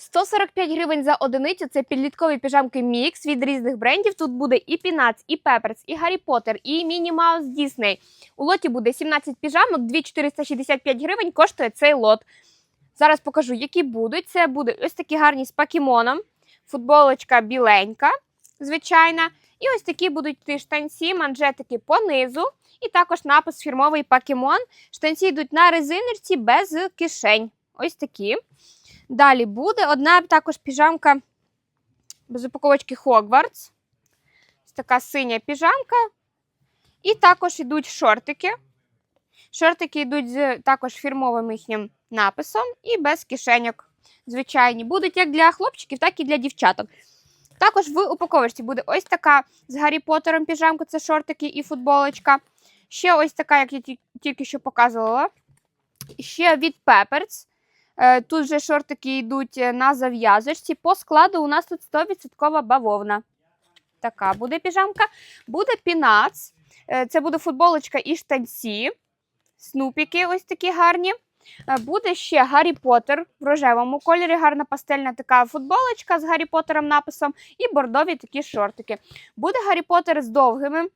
145 гривень за одиницю. Це підліткові піжамки мікс від різних брендів. Тут буде і Пінац, і Пеперс, і Гаррі Поттер, і Міні Маус Дісней. У лоті буде 17 піжамок, 2465 гривень коштує цей лот. Зараз покажу, які будуть. Це будуть ось такі гарні з пакімоном, футболочка біленька, звичайна. І ось такі будуть ті штанці, манжетики по низу. І також напис фірмовий пакімон. Штанці йдуть на резиночці без кишень. Ось такі. Далі буде одна також піжамка без упаковочки Hogwarts. Ось така синя піжамка. І також йдуть шортики. Шортики йдуть з також фірмовим їхнім написом і без кишеньок. Звичайні. Будуть як для хлопчиків, так і для дівчаток. Також в упаковочці буде ось така з Гаррі Поттером піжамка, це шортики і футболочка. Ще ось така, як я тільки що показувала. Ще від Pepper's. Е, Тут же шортики йдуть е, на зав'язочці. По складу у нас тут 100% бавовна. Така буде піжамка. Буде пінац. Е, Це буде футболочка і штанці. Снупіки ось такі гарні. Буде ще Гаррі Поттер в рожевому кольорі, гарна пастельна така футболочка з Гаррі Поттером написом і бордові такі шортики. Буде Гаррі Поттер з довгими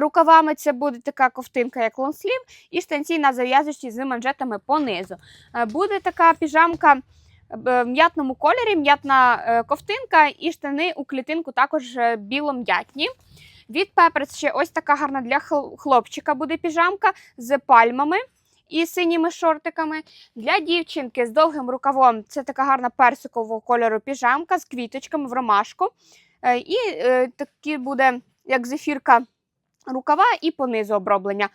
рукавами. Це буде така ковтинка, як лонслів, і штанці на зав'язочці з манжетами понизу. Е, Буде така піжамка е, в м'ятному кольорі, м'ятна е, ковтинка, і штани у клітинку також е, біло-м'ятні. Від Pepper's ще ось така гарна для хлопчика буде піжамка з пальмами і синіми шортиками. Для дівчинки з довгим рукавом це така гарна персикового кольору піжамка з квіточками в ромашку. Е, І е, такі буде, як зефірка, рукава і понизу оброблення.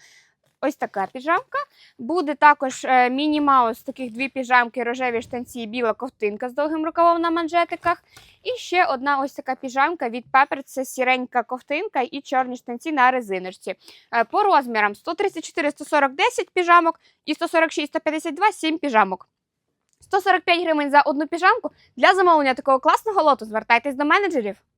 Ось така піжамка. Буде також е, міні-маус, таких дві піжамки, рожеві штанці і біла ковтинка з довгим рукавом на манжетиках. І ще одна ось така піжамка від Pepper, це сіренька ковтинка і чорні штанці на резиночці. Е, По розмірам 134, 140, 10 піжамок і 146, 152, 7 піжамок. 145 гривень за одну піжамку. Для замовлення такого класного лоту звертайтесь до менеджерів.